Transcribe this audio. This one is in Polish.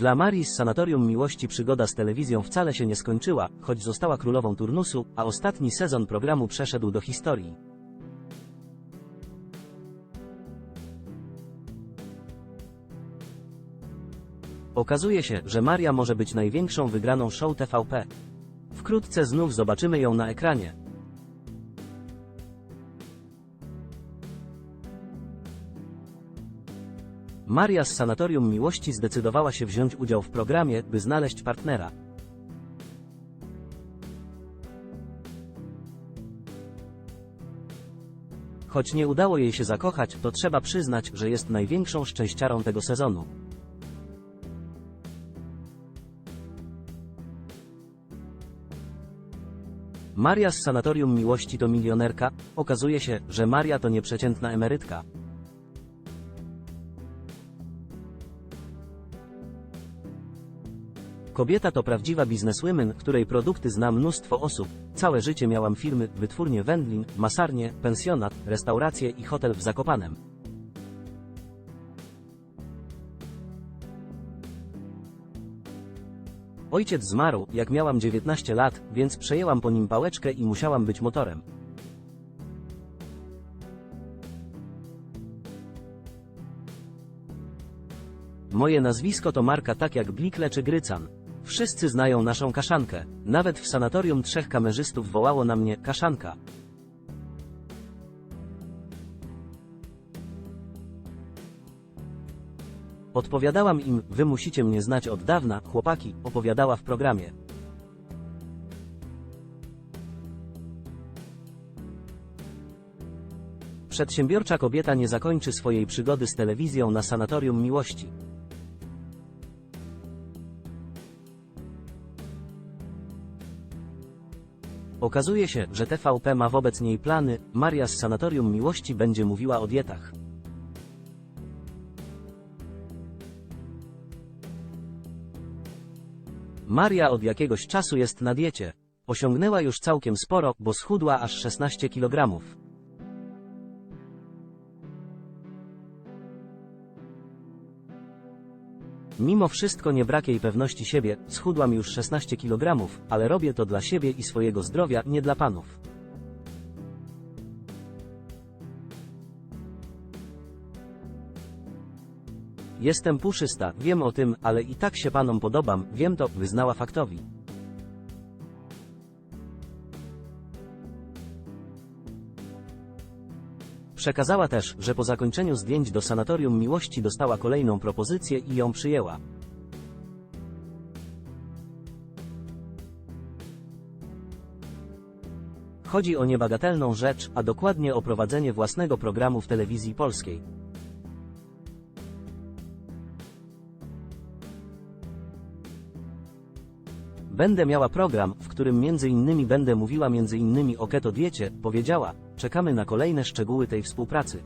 Dla Marii z Sanatorium Miłości przygoda z telewizją wcale się nie skończyła, choć została królową turnusu, a ostatni sezon programu przeszedł do historii. Okazuje się, że Maria może być największą wygraną show TVP. Wkrótce znów zobaczymy ją na ekranie. Maria z Sanatorium Miłości zdecydowała się wziąć udział w programie, by znaleźć partnera. Choć nie udało jej się zakochać, to trzeba przyznać, że jest największą szczęściarą tego sezonu. Maria z Sanatorium Miłości to milionerka, okazuje się, że Maria to nieprzeciętna emerytka. Kobieta to prawdziwa bizneswoman, której produkty zna mnóstwo osób. Całe życie miałam firmy, wytwórnie wędlin, masarnie, pensjonat, restaurację i hotel w Zakopanem. Ojciec zmarł, jak miałam 19 lat, więc przejęłam po nim pałeczkę i musiałam być motorem. Moje nazwisko to marka tak jak Blikle czy Grycan. Wszyscy znają naszą kaszankę. Nawet w sanatorium trzech kamerzystów wołało na mnie kaszanka. Odpowiadałam im, wy musicie mnie znać od dawna, chłopaki, opowiadała w programie. Przedsiębiorcza kobieta nie zakończy swojej przygody z telewizją na sanatorium miłości. Okazuje się, że TVP ma wobec niej plany, Maria z sanatorium miłości będzie mówiła o dietach. Maria od jakiegoś czasu jest na diecie. Osiągnęła już całkiem sporo, bo schudła aż 16 kg. Mimo wszystko nie brak jej pewności siebie, schudłam już 16 kg, ale robię to dla siebie i swojego zdrowia, nie dla panów. Jestem puszysta, wiem o tym, ale i tak się panom podobam, wiem to, wyznała faktowi. Przekazała też, że po zakończeniu zdjęć do sanatorium miłości dostała kolejną propozycję i ją przyjęła. Chodzi o niebagatelną rzecz, a dokładnie o prowadzenie własnego programu w telewizji polskiej. Będę miała program, w którym między innymi będę mówiła między innymi o keto diecie, powiedziała. Czekamy na kolejne szczegóły tej współpracy.